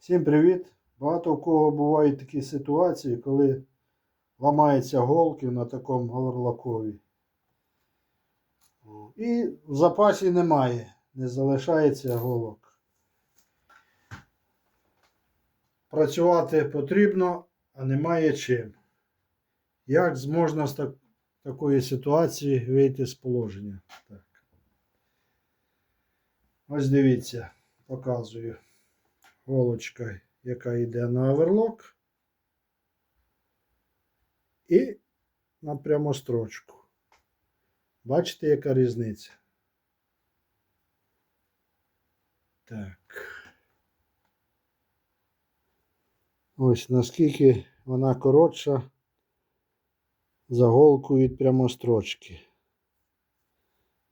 Всім привіт! Багато у кого бувають такі ситуації, коли ламаються голки на такому оверлокові. І в запасі немає, не залишається голок. Працювати потрібно, а немає чим. Як можна з так- такої ситуації вийти з положення? Так. Ось дивіться, показую голочка, яка йде на оверлок. І на прямострочку. Бачите, яка різниця? Так. Ось наскільки вона коротша за голку від прямострочки.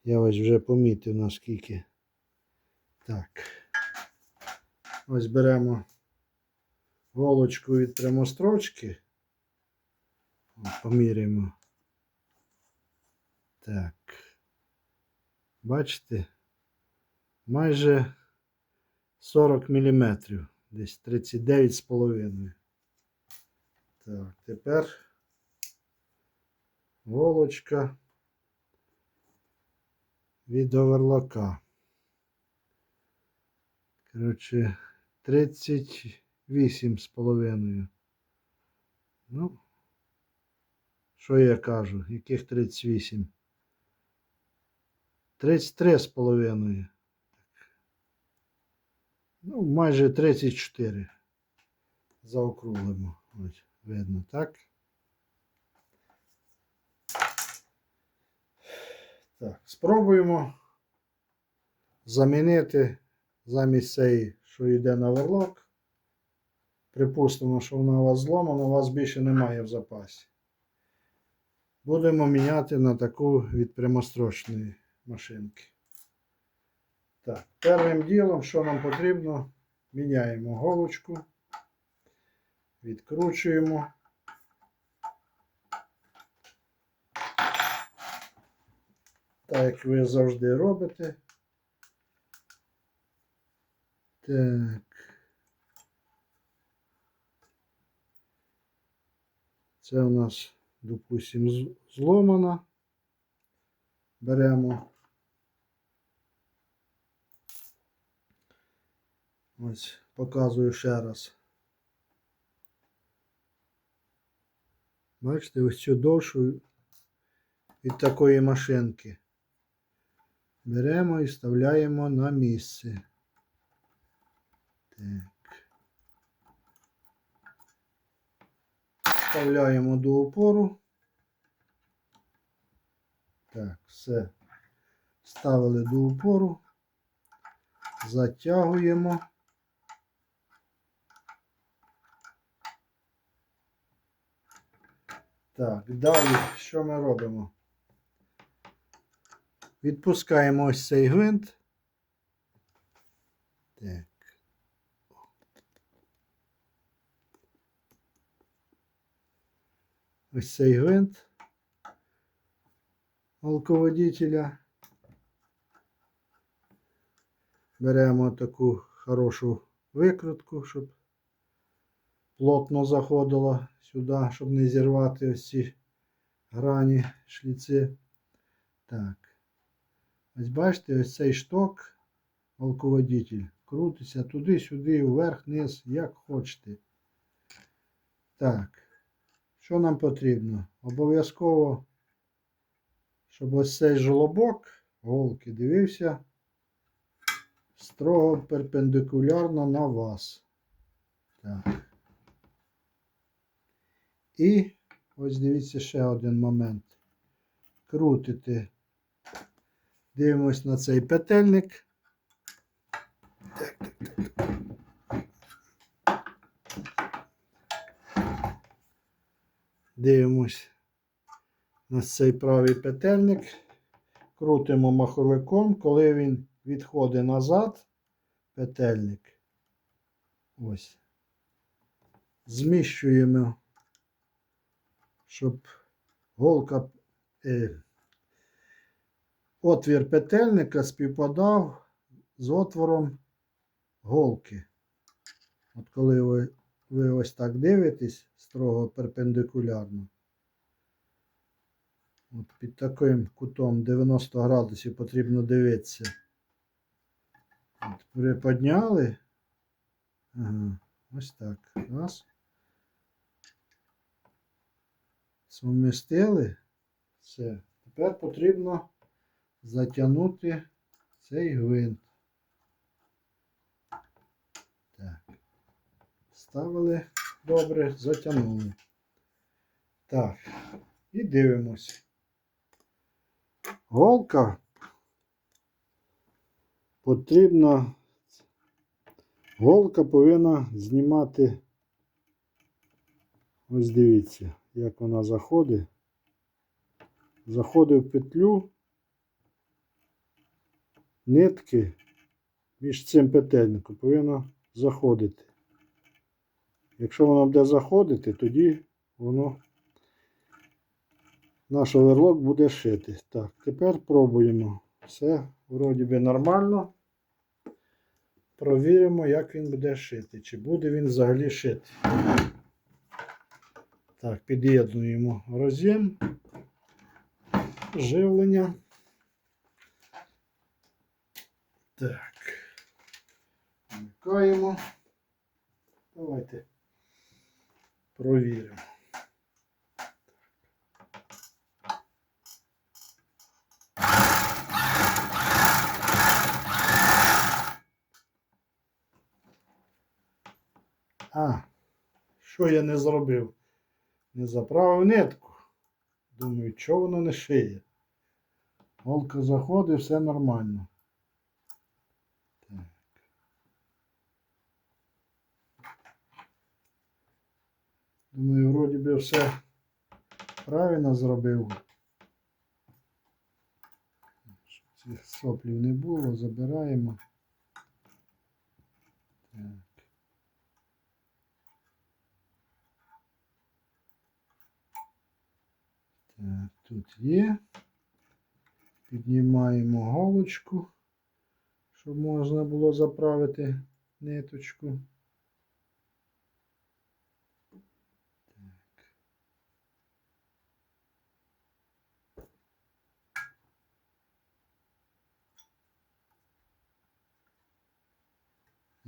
Я ось вже помітив наскільки. Так. Ось беремо голочку від прямострочки. Поміряємо. Так. Бачите? Майже 40 мм. Десь 39,5. Так, тепер голочка від оверлока. Коротше, 38 з половиною. Ну, що я кажу? Яких 38? 33 з половиною. Ну, майже 34. Заокруглимо. Ось, видно, так? Так, спробуємо замінити замість цієї, що йде на верлок. Припустимо, що вона у вас зломана, у вас більше немає в запасі. Будемо міняти на таку від прямострочної машинки. Так, першим ділом, що нам потрібно, міняємо голочку, відкручуємо. Так, як ви завжди робите. Так. Це у нас, допустимо, з- зломана. Беремо. Ось, показую ще раз. Бачите, ось цю довшу від такої машинки. Беремо і вставляємо на місце. Так. Вставляємо до опору. Так, все. Ставили до опору. Затягуємо. Так, далі що ми робимо? Відпускаємо ось цей гвинт. Так. Ось цей гвинт алководителя. Беремо таку хорошу викрутку, щоб плотно заходило сюди, щоб не зірвати ось ці грані шліци. Так. Ось бачите, ось цей шток, алководитель, крутиться туди-сюди, вверх, вниз, як хочете. Так. Що нам потрібно? Обов'язково, щоб ось цей жолобок голки дивився строго перпендикулярно на вас. Так. І ось дивіться ще один момент. Крутите. Дивимось на цей петельник. Так, так, так, Дивимось на цей правий петельник. Крутимо маховиком, коли він відходить назад, петельник. Ось. Зміщуємо, щоб голка, е, отвір петельника співпадав з отвором голки. От коли ви, ви ось так дивитесь строго перпендикулярно, от під таким кутом 90 градусів потрібно дивитися. От приподняли. Ага, ось так. Раз. Сумістили. Все. Тепер потрібно затягнути цей гвинт. Ставили добре, затягнули. Так. І дивимось. Голка потрібна. Голка повинна знімати. Ось дивіться, як вона заходить. Заходить в петлю. Нитки між цим петельником повинно заходити. Якщо воно буде заходити, тоді воно наш оверлок буде шити. Так, тепер пробуємо. Все вроді би нормально. Провіримо, як він буде шити. Чи буде він взагалі шити. Так, під'єднуємо роз'єм, живлення. Так. Вмикаємо. Давайте провіримо. А, що я не зробив? Не заправив нитку. Думаю, чого воно не шиє. Голка заходить, все нормально. Думаю, вроді би все правильно зробив. Щоб цих соплів не було, забираємо. Так. Так, тут є. Піднімаємо голочку, щоб можна було заправити ниточку.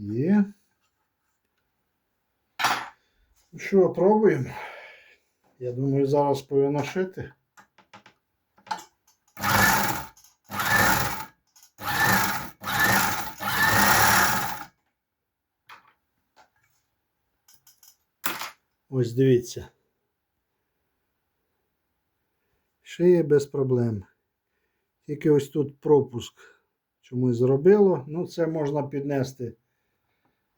Є. Ну Що, пробуємо? Я думаю, зараз повинно шити. Ось дивіться. Шиє без проблем. Тільки ось тут пропуск чомусь зробило. Ну, це можна піднести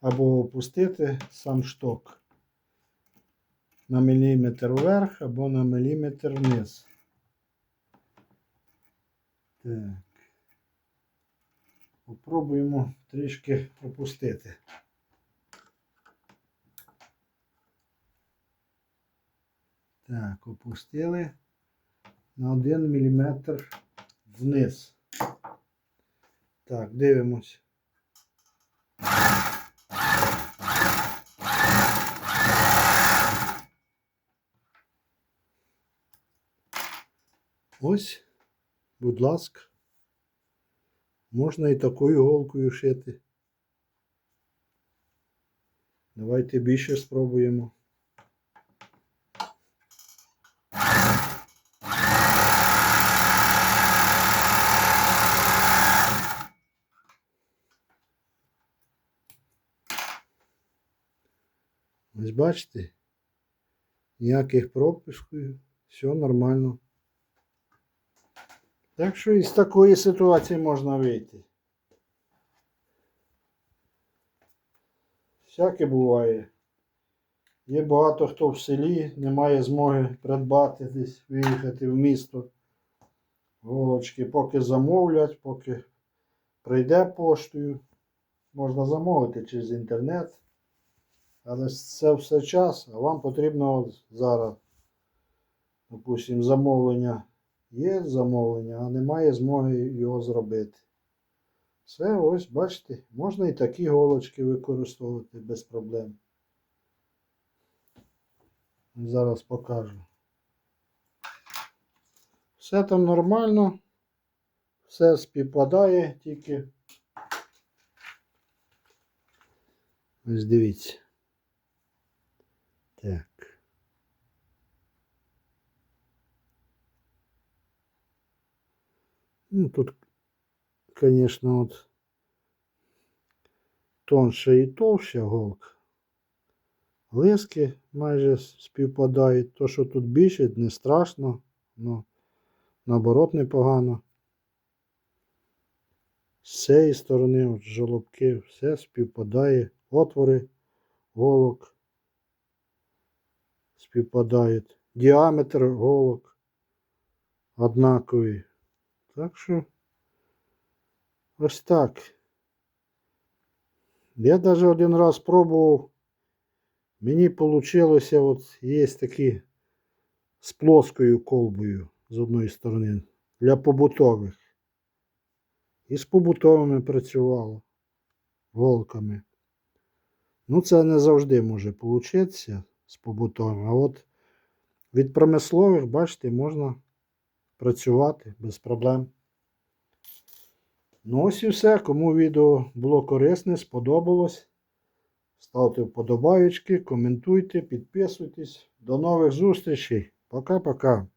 або опустити сам шток на міліметр вверх або на міліметр вниз. Так. Попробуємо трішки пропустити. Так, опустили на 1 мм вниз. Так, дивимось. Ось, будь ласка, можна і такою голкою шити. Давайте більше спробуємо. Ось бачите, ніяких пропусків, все нормально. Так що із такої ситуації можна вийти. Всяке буває. Є багато хто в селі, не має змоги придбати десь, виїхати в місто. Голочки, поки замовлять, поки прийде поштою. Можна замовити через інтернет. Але це все час, а вам потрібно от зараз, допустимо, замовлення. Є замовлення, а немає змоги його зробити. Все, ось, бачите, можна і такі голочки використовувати без проблем. Зараз покажу. Все там нормально, все співпадає, тільки. Ось дивіться. Так. Ну, тут, конечно, от тонша і товща голка. Лиски майже співпадають. То, що тут більше, не страшно, ну, наоборот, непогано. З цієї сторони, от жолобки, все співпадає. Отвори голок співпадають. Діаметр голок однаковий. Так що ось так. Я навіть один раз пробував. Мені вийшло, от є такі з плоскою колбою з одної сторони для побутових. І з побутовими працювало голками. Ну, це не завжди може получитися з побутовими. А от від промислових, бачите, можна працювати без проблем. Ну ось і все. Кому відео було корисне, сподобалось. Ставте вподобаючки, коментуйте, підписуйтесь. До нових зустрічей. Пока-пока.